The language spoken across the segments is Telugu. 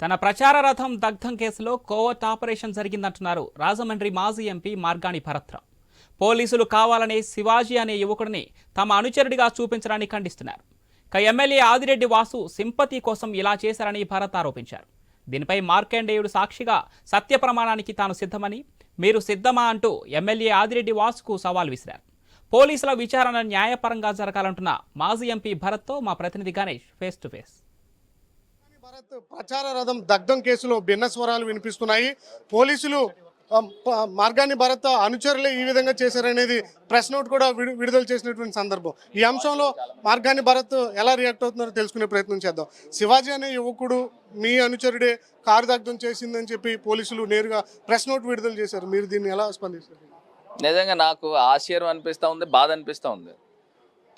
తన ప్రచార రథం దగ్ధం కేసులో కోవర్ట్ ఆపరేషన్ జరిగిందంటున్నారు రాజమండ్రి మాజీ ఎంపీ మార్గాని భరత్రావు. పోలీసులు కావాలనే శివాజీ అనే యువకుడిని తమ అనుచరుడిగా చూపించడాన్ని ఖండిస్తున్నారు. ఇక ఎమ్మెల్యే ఆదిరెడ్డి వాసు సింపతి కోసం ఇలా చేశారని భరత్ ఆరోపించారు. దీనిపై మార్కండేయుడు సాక్షిగా సత్యప్రమాణానికి తాను సిద్ధమని మీరు సిద్ధమా అంటూ ఎమ్మెల్యే ఆదిరెడ్డి వాసుకు సవాల్ విసిరారు. పోలీసుల విచారణ న్యాయపరంగా జరగాలంటున్న మాజీ ఎంపీ భరత్తో మా ప్రతినిధి Ganesh face to face Bharat ప్రచార రథం దగ్ధం కేసులో భిన్న స్వరాలు వినిపిస్తున్నాయి. పోలీసులు ప- మార్గాన్ని భరత్ అనుచరులే ఈ విధంగా చేశారనేది ప్రెస్ నోట్ కూడా విడుదల చేసినటువంటి సందర్భం. ఈ అంశంలో మార్గాన్ని భరత్ ఎలా రియాక్ట్ అవుతున్నారో తెలుసుకునే ప్రయత్నం చేద్దాం. శివాజీ అనే యువకుడు మీ అనుచరుడే కారు దగ్ధం చేసిందని చెప్పి పోలీసులు నేరుగా ప్రెస్ నోట్ విడుదల చేశారు. మీరు దీన్ని ఎలా స్పందిస్తారు? నిజంగా నాకు ఆశ్చర్యం అనిపిస్తూ ఉంది బాధ అనిపిస్తూ ఉంది.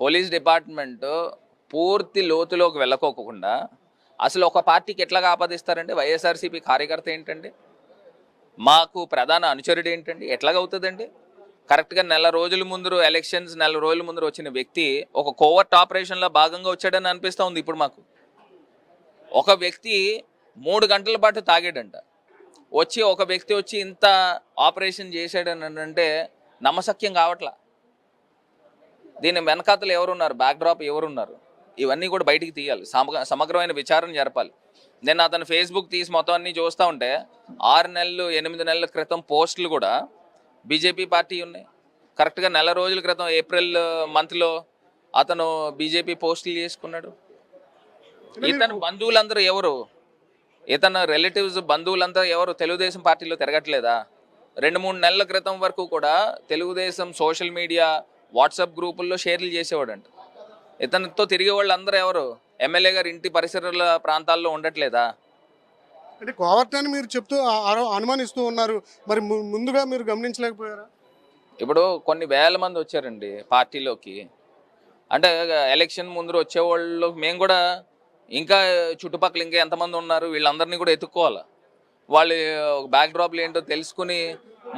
పోలీస్ డిపార్ట్మెంట్ పూర్తి లోతులోకి వెళ్ళకోకుండా అసలు ఒక పార్టీకి ఎట్లాగా ఆపాదిస్తారండి? వైఎస్ఆర్సీపీ కార్యకర్త ఏంటండి? మాకు ప్రధాన అనుచరుడు ఏంటండి? ఎట్లాగవుతుందండి కరెక్ట్గా నెల రోజుల ముందు ఎలక్షన్స్ నెల రోజుల ముందు వచ్చిన వ్యక్తి ఒక కోవర్ట్ ఆపరేషన్లో భాగంగా వచ్చాడని అనిపిస్తూ ఉంది ఇప్పుడు మాకు. ఒక వ్యక్తి మూడు గంటల పాటు తాగాడంట. వచ్చి ఒక వ్యక్తి వచ్చి ఇంత ఆపరేషన్ చేశాడని అంటే నమ్మశక్యం కావట్లా? దీని వెనకాతలు ఎవరున్నారు? బ్యాక్ డ్రాప్ ఎవరున్నారు? ఇవన్నీ కూడా బయటికి తీయాలి. సమగ సమగ్రమైన విచారణ జరపాలి. నేను అతను ఫేస్బుక్ తీసి మొత్తం అన్ని చూస్తూ ఉంటే ఆరు నెలలు ఎనిమిది నెలల క్రితం పోస్టులు కూడా బీజేపీ పార్టీ ఉన్నాయి. కరెక్ట్గా నెల రోజుల క్రితం ఏప్రిల్ మంత్లో అతను బీజేపీ పోస్టులు చేసుకున్నాడు ఇతను బంధువులందరూ ఎవరు? ఇతను రిలేటివ్స్ బంధువులంతా ఎవరు? తెలుగుదేశం పార్టీలో తిరగట్లేదా? రెండు మూడు నెలల క్రితం వరకు కూడా తెలుగుదేశం సోషల్ మీడియా వాట్సాప్ గ్రూపుల్లో షేర్లు చేసేవాడంట. ఇతనితో తిరిగే వాళ్ళందరూ ఎవరు? ఎమ్మెల్యే గారి ఇంటి పరిసరాల ప్రాంతాల్లో ఉండట్లేదా? అంటే కోవర్ట్ అని మీరు చెప్తూ అనుమానిస్తూ ఉన్నారు. మరి ముందుగా మీరు గమనించలేకపోయారా? ఇప్పుడు కొన్ని వేల మంది వచ్చారండి పార్టీలోకి. అంటే ఎలక్షన్ ముందు వచ్చేవాళ్ళు మేము కూడా ఇంకా చుట్టుపక్కల ఇంకా ఎంతమంది ఉన్నారు? వీళ్ళందరినీ కూడా ఎత్తుక్కోవాలి? వాళ్ళు బ్యాక్ డ్రాప్లు ఏంటో తెలుసుకుని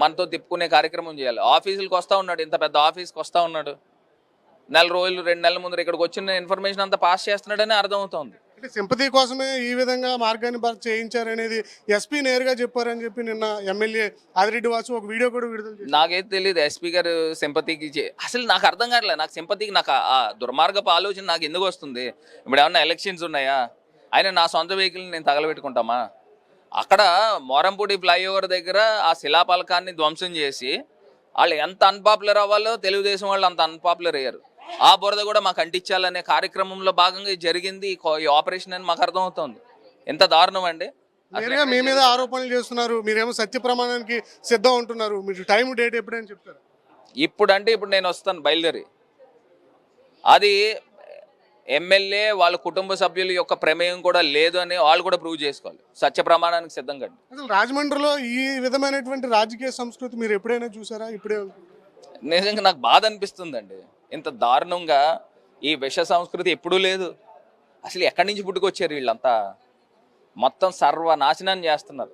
మనతో తిప్పుకునే కార్యక్రమం చేయాలి. ఆఫీసులకు వస్తూ ఉన్నాడు. ఇంత పెద్ద ఆఫీస్కి వస్తూ ఉన్నాడు. నెల రోజులు రెండు నెలల ముందు ఇక్కడికి వచ్చిన ఇన్ఫర్మేషన్ అంతా పాస్ చేస్తున్నాడని అర్థమవుతోంది. అంటే సింపతి కోసమే ఈ విధంగా మార్గాన్ని భర్తీ చేయించారనేది ఎస్పీ నేరుగా చెప్పారని చెప్పి నిన్న ఎమ్మెల్యే ఆదిరెడ్డి వాసు ఒక వీడియో కూడా విడుదల నాకైతే తెలియదు ఎస్పీ గారు సింపతికి చే- అసలు నాకు అర్థం కావట్లేదు. నాకు సింపతికి నాకు ఆ- దుర్మార్గపు ఆలోచన నాకు ఎందుకు వస్తుంది? ఇప్పుడు ఏమన్నా ఎలక్షన్స్ ఉన్నాయా? ఆయన నా సొంత వెహికల్ నేను తగలబెట్టుకుంటామా? అక్కడ మోరంపూడి ఫ్లైఓవర్ దగ్గర ఆ శిలాపలకాన్ని ధ్వంసం చేసి వాళ్ళు ఎంత అన్పాపులర్ అవ్వాలో తెలుగుదేశం వాళ్ళు అంత అన్పాపులర్ అయ్యారు. ఆ బురద కూడా మాకు అంటించాలనే కార్యక్రమంలో భాగంగా జరిగింది. ఈ ఆపరేషన్ అని మాకు అర్థమవుతుంది. ఎంత దారుణం అండి. నేరుగా మీ మీద ఆరోపణలు చేస్తున్నారు. మీరేమో సత్య ప్రమాణానికి సిద్ధం ఉంటున్నారు. మీరు టైం డేట్ ఎప్పుడని చెప్తారు? ఇప్పుడు అంటే ఇప్పుడు నేను వస్తాను బయలుదేరి. అది ఎమ్మెల్యే వాళ్ళ కుటుంబ సభ్యుల యొక్క ప్రమేయం కూడా లేదు అని వాళ్ళు కూడా ప్రూవ్ చేసుకోవాలి. సత్య ప్రమాణానికి సిద్ధంగా అండి. అసలు రాజమండ్రిలో ఈ విధమైనటువంటి రాజకీయ సంస్కృతి మీరు ఎప్పుడైనా చూసారా? ఇప్పుడే నిజంగా నాకు బాధ అనిపిస్తుందండి. ఇంత దారుణంగా ఈ విష సంస్కృతి ఎప్పుడూ లేదు. అసలు ఎక్కడి నుంచి పుట్టుకొచ్చారు వీళ్ళంతా? మొత్తం సర్వనాశనం చేస్తున్నారు.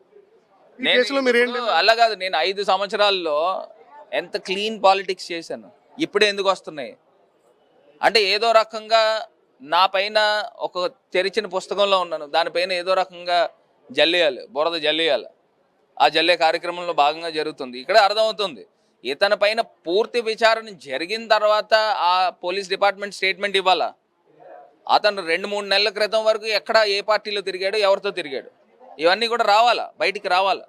నేను అలా కాదు నేను ఐదు సంవత్సరాల్లో ఎంత క్లీన్ పాలిటిక్స్ చేశాను. ఇప్పుడే ఎందుకు వస్తున్నాయి? అంటే ఏదో రకంగా నా పైన ఒక తెరిచిన పుస్తకంలో ఉన్నాను. దానిపైన ఏదో రకంగా జల్లేయాలి బురద జల్లేయాలి. ఆ జల్లే కార్యక్రమంలో భాగంగా జరుగుతుంది. ఇక్కడ అర్థమవుతుంది. ఇతని పైన పూర్తి విచారణ జరిగిన తర్వాత ఆ పోలీస్ డిపార్ట్మెంట్ స్టేట్మెంట్ ఇవ్వాలా? అతను రెండు మూడు నెలల క్రితం వరకు ఎక్కడ ఏ పార్టీలో తిరిగాడు ఎవరితో తిరిగాడు? ఇవన్నీ కూడా రావాలా? బయటికి రావాలా?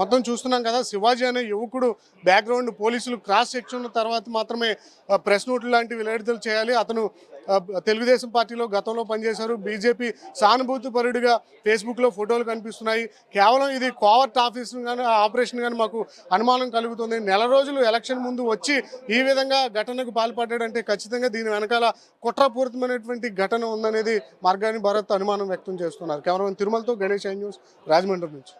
మొత్తం చూస్తున్నాం కదా శివాజీ అనే యువకుడు బ్యాక్గ్రౌండ్ పోలీసులు క్రాస్ సెక్షన్ తర్వాత మాత్రమే ప్రెస్ నోట్లు లాంటివి విడుదల చేయాలి. అతను తెలుగుదేశం పార్టీలో గతంలో పనిచేశారు. బీజేపీ సానుభూతి పరుడిగా ఫేస్బుక్లో ఫోటోలు కనిపిస్తున్నాయి. కేవలం ఇది కోవర్ట్ ఆఫీస్ కానీ ఆపరేషన్ కానీ మాకు అనుమానం కలుగుతుంది. నెల రోజులు ఎలక్షన్ ముందు వచ్చి ఈ విధంగా ఘటనకు పాల్పడ్డాడంటే ఖచ్చితంగా దీని వెనకాల కుట్రపూరితమైనటువంటి ఘటన ఉందనేది మార్గాని భరత్ అనుమానం వ్యక్తం చేస్తున్నారు. కేవలం తిరుమలతో గణేష్ ఐ న్యూస్ రాజమండ్రి నుంచి.